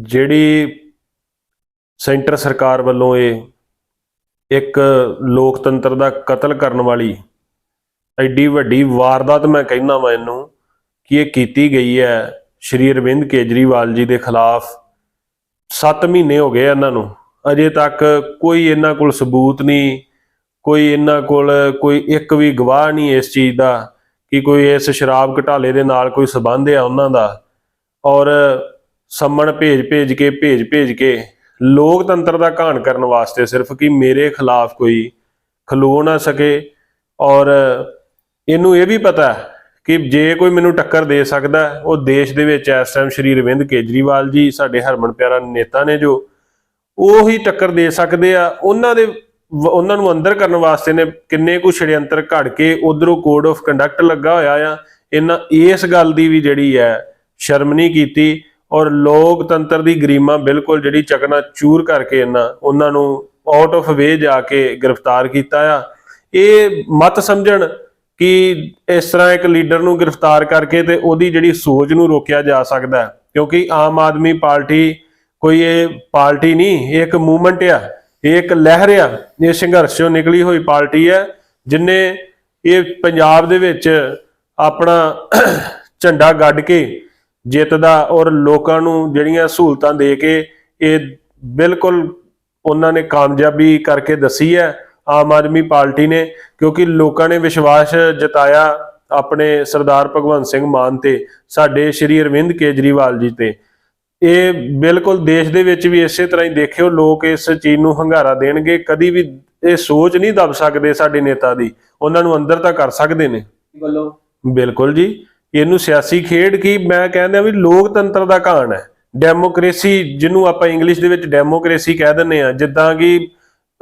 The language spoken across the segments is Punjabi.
ਜਿਹੜੀ ਸੈਂਟਰ ਸਰਕਾਰ ਵੱਲੋਂ ਇਹ ਇੱਕ ਲੋਕਤੰਤਰ ਦਾ ਕਤਲ ਕਰਨ ਵਾਲੀ ਐਡੀ ਵੱਡੀ ਵਾਰਦਾਤ ਮੈਂ ਕਹਿੰਦਾ ਵਾਂ ਇਹਨੂੰ ਕਿ ਇਹ ਕੀਤੀ ਗਈ ਹੈ ਸ਼੍ਰੀ ਅਰਵਿੰਦ ਕੇਜਰੀਵਾਲ ਜੀ ਦੇ ਖਿਲਾਫ। 7 ਮਹੀਨੇ ਹੋ ਗਏ ਇਹਨਾਂ ਨੂੰ। ਅਜੇ ਤੱਕ ਕੋਈ ਇਹਨਾਂ ਕੋਲ ਸਬੂਤ ਨਹੀਂ, ਕੋਈ ਇਹਨਾਂ ਕੋਲ ਕੋਈ ਇੱਕ ਵੀ ਗਵਾਹ ਨਹੀਂ ਇਸ ਚੀਜ਼ ਦਾ ਕਿ ਕੋਈ ਇਸ ਸ਼ਰਾਬ ਘਟਾਲੇ ਦੇ ਨਾਲ ਕੋਈ ਸਬੰਧ ਹੈ ਉਹਨਾਂ ਦਾ। ਔਰ ਸੰਮਣ ਭੇਜ ਭੇਜ ਕੇ, ਭੇਜ ਭੇਜ ਕੇ ਲੋਕਤੰਤਰ ਦਾ ਘਾਣ ਕਰਨ ਵਾਸਤੇ ਸਿਰਫ ਕਿ ਮੇਰੇ ਖਿਲਾਫ ਕੋਈ ਖਲੋ ਨਾ ਸਕੇ। ਔਰ ਇਹਨੂੰ ਇਹ ਵੀ ਪਤਾ ਕਿ ਜੇ ਕੋਈ ਮੈਨੂੰ ਟੱਕਰ ਦੇ ਸਕਦਾ ਉਹ ਦੇਸ਼ ਦੇ ਵਿੱਚ ਇਸ ਟਾਈਮ ਸ਼੍ਰੀ ਅਰਵਿੰਦ ਕੇਜਰੀਵਾਲ ਜੀ, ਸਾਡੇ ਹਰਮਨ ਪਿਆਰਾ ਨੇਤਾ ਨੇ ਜੋ ਉਹ ਹੀ ਟੱਕਰ ਦੇ ਸਕਦੇ ਆ। ਉਹਨਾਂ ਦੇ ਵ- ਉਹਨਾਂ ਨੂੰ ਅੰਦਰ ਕਰਨ ਵਾਸਤੇ ਨੇ ਕਿੰਨੇ ਕੁ ਛੜਯੰਤਰ ਘੜ ਕੇ ਉਧਰੋਂ ਕੋਡ ਆਫ ਕੰਡਕਟ ਲੱਗਾ ਹੋਇਆ ਆ। ਇਹਨਾਂ, ਇਸ ਗੱਲ ਦੀ ਵੀ ਜਿਹੜੀ ਹੈ ਸ਼ਰਮ ਨਹੀਂ ਕੀਤੀ। ਔਰ ਲੋਕਤੰਤਰ ਦੀ ਗਰੀਮਾ ਬਿਲਕੁਲ ਜਿਹੜੀ ਚਕਨਾ ਚੂਰ ਕਰਕੇ ਇਹਨਾਂ ਉਹਨਾਂ ਨੂੰ ਆਊਟ ਆਫ ਵੇ ਜਾ ਕੇ ਗ੍ਰਿਫਤਾਰ ਕੀਤਾ ਆ। ਇਹ ਮਤ ਸਮਝਣ ਕਿ ਇਸ ਤਰ੍ਹਾਂ ਇੱਕ ਲੀਡਰ ਨੂੰ ਗ੍ਰਿਫਤਾਰ ਕਰਕੇ ਤੇ ਉਹਦੀ ਜਿਹੜੀ ਸੋਚ ਨੂੰ ਰੋਕਿਆ ਜਾ ਸਕਦਾ ਕਿਉਂਕਿ ਆਮ ਆਦਮੀ ਪਾਰਟੀ ਕੋਈ ਇਹ ਪਾਰਟੀ ਨਹੀਂ, ਇਹ ਇੱਕ ਮੂਵਮੈਂਟ ਆ, ਇਹ ਇੱਕ ਲਹਿਰ ਆ, ਇਹ ਸੰਘਰਸ਼ ਚੋਂ ਨਿਕਲੀ ਹੋਈ ਪਾਰਟੀ ਹੈ, ਜਿਨੇ ਇਹ ਪੰਜਾਬ ਦੇ ਵਿੱਚ ਆਪਣਾ ਝੰਡਾ ਗੱਡ ਕੇ ਜਿੱਤਦਾ ਔਰ ਲੋਕਾਂ ਨੂੰ ਜਿਹੜੀਆਂ ਸਹੂਲਤਾਂ ਦੇ ਕੇ ਇਹ ਬਿਲਕੁਲ ਉਹਨਾਂ ਨੇ ਕਾਮਯਾਬੀ ਕਰਕੇ ਦੱਸੀ ਹੈ ਆਮ ਆਦਮੀ ਪਾਰਟੀ ਨੇ ਕਿਉਂਕਿ ਲੋਕਾਂ ਨੇ ਵਿਸ਼ਵਾਸ ਜਤਾਇਆ ਆਪਣੇ ਸਰਦਾਰ ਭਗਵੰਤ ਸਿੰਘ ਮਾਨ ਤੇ ਸਾਡੇ ਸ਼੍ਰੀ ਅਰਵਿੰਦ ਕੇਜਰੀਵਾਲ ਜੀ ਤੇ। ਇਹ ਬਿਲਕੁਲ ਦੇਸ਼ ਦੇ ਵਿੱਚ ਵੀ ਇਸੇ ਤਰ੍ਹਾਂ ਹੀ ਦੇਖਿਓ ਲੋਕ ਇਸ ਚੀਜ਼ ਨੂੰ ਹੰਗਾਰਾ ਦੇਣਗੇ ਕਦੀ ਵੀ ਇਹ ਸੋਚ ਨਹੀਂ ਦਬ ਸਕਦੇ ਸਾਡੇ ਨੇਤਾ ਦੀ ਉਹਨਾਂ ਨੂੰ ਅੰਦਰ ਤਾਂ ਕਰ ਸਕਦੇ ਨੇ। ਵੱਲੋਂ? ਬਿਲਕੁਲ ਜੀ। ਇਹਨੂੰ ਸਿਆਸੀ ਖੇਡ ਕੀ? ਮੈਂ ਕਹਿੰਦਾ ਵੀ ਲੋਕਤੰਤਰ ਦਾ ਕਹਾਣ ਹੈ। ਡੈਮੋਕ੍ਰੇਸੀ, ਜਿਹਨੂੰ ਆਪਾਂ ਇੰਗਲਿਸ਼ ਦੇ ਵਿੱਚ ਡੈਮੋਕ੍ਰੇਸੀ ਕਹਿ ਦਿੰਦੇ ਆ ਜਿੱਦਾਂ ਕਿ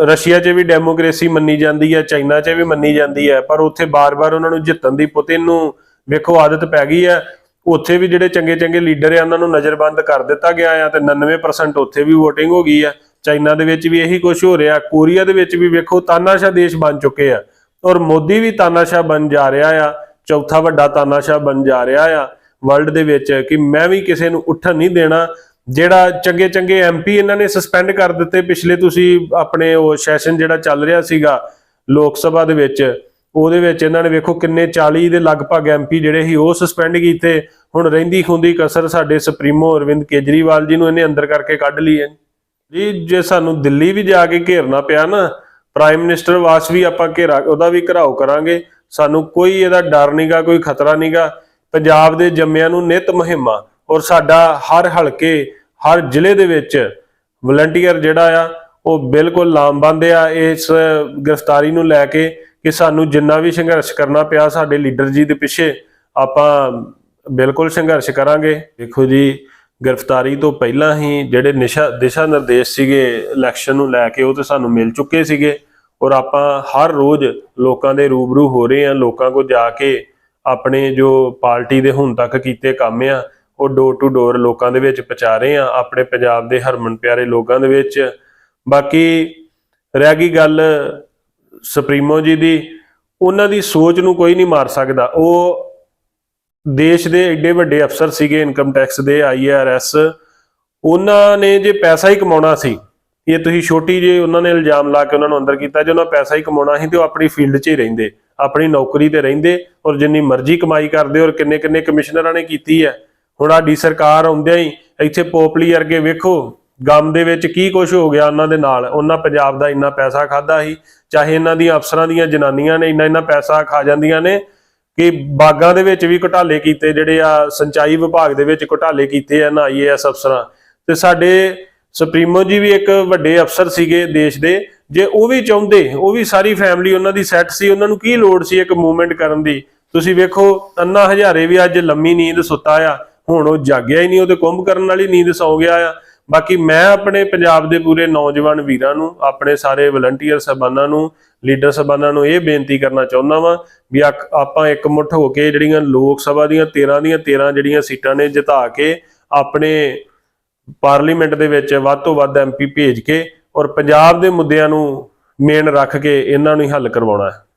ਰਸ਼ੀਆ 'ਚ ਵੀ ਡੈਮੋਕ੍ਰੇਸੀ ਮੰਨੀ ਜਾਂਦੀ ਹੈ, ਚਾਈਨਾ 'ਚ ਵੀ ਮੰਨੀ ਜਾਂਦੀ ਹੈ, ਪਰ ਉੱਥੇ ਬਾਰ-ਬਾਰ ਉਹਨਾਂ ਨੂੰ ਜਿੱਤਣ ਦੀ ਪੁਤਿਨ ਨੂੰ ਵੇਖੋ ਆਦਤ ਪੈ ਗਈ ਹੈ। ਉੱਥੇ ਵੀ ਜਿਹੜੇ ਚੰਗੇ-ਚੰਗੇ ਲੀਡਰ ਆ, ਉਹਨਾਂ ਨੂੰ ਨਜ਼ਰਬੰਦ ਕਰ ਦਿੱਤਾ ਗਿਆ ਆ ਤੇ 99% ਉੱਥੇ ਵੀ VOTING ਹੋ ਗਈ ਆ। ਚਾਈਨਾ ਦੇ ਵਿੱਚ ਵੀ ਇਹੀ ਕੁਝ ਹੋ ਰਿਹਾ, ਕੋਰੀਆ ਦੇ ਵਿੱਚ ਵੀ ਵੇਖੋ ਤਾਨਾਸ਼ਾਹ ਦੇਸ਼ ਬਣ ਚੁੱਕੇ ਆ। ਔਰ ਮੋਦੀ ਵੀ ਤਾਨਾਸ਼ਾਹ ਬਣ ਜਾ ਰਿਹਾ ਆ। ਚੌਥਾ ਵੱਡਾ ਤਾਨਾਸ਼ਾਹ ਬਣ ਜਾ ਰਿਹਾ ਆ ਵਰਲਡ ਦੇ ਵਿੱਚ ਕਿ ਮੈਂ ਵੀ ਕਿਸੇ ਨੂੰ ਉੱਠਣ ਨਹੀਂ ਦੇਣਾ। ਜਿਹੜਾ ਚੰਗੇ ਚੰਗੇ ਐਮਪੀ ਇਹਨਾਂ ਨੇ ਸਸਪੈਂਡ ਕਰ ਦਿੱਤੇ ਪਿਛਲੇ ਤੁਸੀਂ ਆਪਣੇ ਉਹ ਸੈਸ਼ਨ ਜਿਹੜਾ ਚੱਲ ਰਿਹਾ ਸੀਗਾ ਲੋਕ ਸਭਾ ਦੇ ਵਿੱਚ, ਉਹਦੇ ਵਿੱਚ ਇਹਨਾਂ ਨੇ ਵੇਖੋ ਕਿੰਨੇ 40 ਦੇ ਲਗਭਗ ਐਮਪੀ ਜਿਹੜੇ ਸੀ ਉਹ ਸਸਪੈਂਡ ਕੀਤੇ। ਹੁਣ ਰਹਿੰਦੀ ਖੁੰਦੀ ਕਸਰ ਸਾਡੇ ਸੁਪਰੀਮੋ ਅਰਵਿੰਦ ਕੇਜਰੀਵਾਲ ਜੀ ਨੂੰ ਇਹਨੇ ਅੰਦਰ ਕਰਕੇ ਕੱਢ ਲਈ ਹੈ। ਜੀ, ਜੇ ਸਾਨੂੰ ਦਿੱਲੀ ਵੀ ਜਾ ਕੇ ਘੇਰਨਾ ਪਿਆ ਨਾ ਪ੍ਰਾਈਮ ਮਿਨਿਸਟਰ ਵਾਸ ਵੀ ਆਪਾਂ ਘੇਰਾ, ਉਹਦਾ ਵੀ ਘਰਾਓ ਕਰਾਂਗੇ। ਸਾਨੂੰ ਕੋਈ ਇਹਦਾ ਡਰ ਨਹੀਂਗਾ ਕੋਈ ਖਤਰਾ ਨਹੀਂਗਾ ਪੰਜਾਬ ਦੇ ਜੰਮਿਆਂ ਨੂੰ ਨਿਤ ਮੁਹਿੰਮਾਂ ਔਰ ਸਾਡਾ ਹਰ ਹਲਕੇ, ਹਰ ਜ਼ਿਲ੍ਹੇ ਦੇ ਵਿੱਚ ਵਲੰਟੀਅਰ ਜਿਹੜਾ ਆ, ਉਹ ਬਿਲਕੁਲ ਲਾਮਬੰਦ ਆ ਇਸ ਗ੍ਰਿਫਤਾਰੀ ਨੂੰ ਲੈ ਕੇ ਕਿ ਸਾਨੂੰ ਜਿੰਨਾ ਵੀ ਸੰਘਰਸ਼ ਕਰਨਾ ਪਿਆ ਸਾਡੇ ਲੀਡਰ ਜੀ ਦੇ ਪਿੱਛੇ, ਆਪਾਂ ਬਿਲਕੁਲ ਸੰਘਰਸ਼ ਕਰਾਂਗੇ। ਦੇਖੋ ਜੀ, ਗ੍ਰਿਫਤਾਰੀ ਤੋਂ ਪਹਿਲਾਂ ਹੀ ਜਿਹੜੇ ਨਿਸ਼ਾ, ਦਿਸ਼ਾ ਨਿਰਦੇਸ਼ ਸੀਗੇ ਇਲੈਕਸ਼ਨ ਨੂੰ ਲੈ ਕੇ, ਉਹ ਤੇ ਸਾਨੂੰ ਮਿਲ ਚੁੱਕੇ ਸੀਗੇ। ਔਰ ਆਪਾਂ ਹਰ ਰੋਜ਼ ਲੋਕਾਂ ਦੇ ਰੂਬਰੂ ਹੋ ਰਹੇ ਹਾਂ, ਲੋਕਾਂ ਕੋਲ ਜਾ ਕੇ ਆਪਣੇ ਜੋ ਪਾਰਟੀ ਦੇ ਹੁਣ ਤੱਕ ਕੀਤੇ ਕੰਮ ਆ, ਉਹ ਡੋਰ ਟੂ ਡੋਰ ਲੋਕਾਂ ਦੇ ਵਿੱਚ ਪਹੁੰਚਾ ਰਹੇ ਆ ਆਪਣੇ ਪੰਜਾਬ ਦੇ ਹਰਮਨ ਪਿਆਰੇ ਲੋਕਾਂ ਦੇ ਵਿੱਚ। ਬਾਕੀ ਰਹਿ ਗਈ ਗੱਲ ਸੁਪਰੀਮੋ ਜੀ ਦੀ, ਉਹਨਾਂ ਦੀ ਸੋਚ ਨੂੰ ਕੋਈ ਨਹੀਂ ਮਾਰ ਸਕਦਾ। ਉਹ ਦੇਸ਼ ਦੇ ਐਡੇ ਵੱਡੇ ਅਫਸਰ ਸੀਗੇ ਇਨਕਮ ਟੈਕਸ ਦੇ ਆਈਆਰਐਸ ਉਹਨਾਂ ਨੇ ਜੇ ਪੈਸਾ ਹੀ ਕਮਾਉਣਾ ਸੀ ਇਹ ਤੁਸੀਂ ਛੋਟੀ ਜੇ ਉਹਨਾਂ ਨੇ ਇਲਜ਼ਾਮ ਲਾ ਕੇ ਉਹਨਾਂ ਨੂੰ ਅੰਦਰ ਕੀਤਾ, ਜੇ ਉਹਨਾਂ ਪੈਸਾ ਹੀ ਕਮਾਉਣਾ ਸੀ ਤੇ ਉਹ ਆਪਣੀ ਫੀਲਡ 'ਚ ਹੀ ਰਹਿੰਦੇ, ਆਪਣੀ ਨੌਕਰੀ ਤੇ ਰਹਿੰਦੇ ਔਰ ਜਿੰਨੀ ਮਰਜ਼ੀ ਕਮਾਈ ਕਰਦੇ ਔਰ ਕਿੰਨੇ ਕਿੰਨੇ ਕਮਿਸ਼ਨਰਾਂ ਨੇ ਕੀਤੀ ਹੈ। ਹੁਣ ਆਡੀ ਸਰਕਾਰ ਆਉਂਦਿਆਂ ਹੀ ਇੱਥੇ ਪੋਪਲੀ ਵਰਗੇ ਵੇਖੋ, ਗਮ ਦੇ ਵਿੱਚ ਕੀ ਕੁਝ ਹੋ ਗਿਆ ਉਹਨਾਂ ਦੇ ਨਾਲ। ਉਹਨਾਂ ਪੰਜਾਬ ਦਾ ਇੰਨਾ ਪੈਸਾ ਖਾਦਾ ਸੀ, ਚਾਹੇ ਇਹਨਾਂ ਦੀਆਂ ਅਫਸਰਾਂ ਦੀਆਂ ਜਨਾਨੀਆਂ ਨੇ ਇੰਨਾ ਇੰਨਾ ਪੈਸਾ ਖਾ ਜਾਂਦੀਆਂ ਨੇ ਕਿ ਬਾਗਾਂ ਦੇ ਵਿੱਚ ਵੀ ਘੁਟਾਲੇ ਕੀਤੇ, ਜਿਹੜੇ ਆ ਸਿੰਚਾਈ ਵਿਭਾਗ ਦੇ ਵਿੱਚ ਘੁਟਾਲੇ ਕੀਤੇ ਆ, ਨਾ ਆਈਏਐਸ ਅਫਸਰਾਂ। ਤੇ ਸਾਡੇ ਸੁਪਰੀਮੋ ਜੀ ਵੀ ਇੱਕ ਵੱਡੇ ਅਫਸਰ ਸੀਗੇ ਦੇਸ਼ ਦੇ, ਜੇ ਉਹ ਵੀ ਚਾਹੁੰਦੇ, ਉਹ ਵੀ ਸਾਰੀ ਫੈਮਿਲੀ ਉਹਨਾਂ ਦੀ ਸੈੱਟ ਸੀ, ਉਹਨਾਂ ਨੂੰ ਕੀ ਲੋੜ ਸੀ ਇੱਕ ਮੂਵਮੈਂਟ ਕਰਨ ਦੀ? ਤੁਸੀਂ ਵੇਖੋ, ਅੰਨਾ ਹਜ਼ਾਰੇ ਵੀ ਅੱਜ ਲੰਮੀ ਨੀਂਦ ਸੁੱਤਾ ਆ, ਹੁਣ ਉਹ ਜਾਗਿਆ ਹੀ ਨਹੀਂ ਉਹ ਤੇ ਕੁੰਭ ਕਰਨ ਵਾਲੀ ਨੀਂਦ ਸੌ ਗਿਆ ਆ। ਬਾਕੀ ਮੈਂ ਆਪਣੇ ਪੰਜਾਬ ਦੇ ਪੂਰੇ ਨੌਜਵਾਨ ਵੀਰਾਂ ਨੂੰ, ਆਪਣੇ ਸਾਰੇ ਵਲੰਟੀਅਰ ਸਹਿਬਾਨਾਂ ਨੂੰ ਲੀਡਰ ਸਹਿਬਾਨਾਂ ਨੂੰ ਇਹ ਬੇਨਤੀ ਕਰਨਾ ਚਾਹੁੰਦਾ ਵਾਂ ਵੀ ਆਕ- ਇੱਕ ਮੁੱਠ ਹੋ ਕੇ ਜਿਹੜੀਆਂ ਲੋਕ ਸਭਾ ਦੀਆਂ 13 ਦੀਆਂ 13 ਜਿਹੜੀਆਂ ਸੀਟਾਂ ਨੇ ਜਿਤਾ ਕੇ ਆਪਣੇ ਪਾਰਲੀਮੈਂਟ ਦੇ ਵਿੱਚ ਵੱਧ ਤੋਂ ਵੱਧ ਐਮਪੀ ਭੇਜ ਕੇ ਔਰ ਪੰਜਾਬ ਦੇ ਮੁੱਦਿਆਂ ਨੂੰ ਮੇਨ ਰੱਖ ਕੇ ਇਹਨਾਂ ਨੂੰ ਹੀ ਹੱਲ ਕਰਵਾਉਣਾ ਹੈ।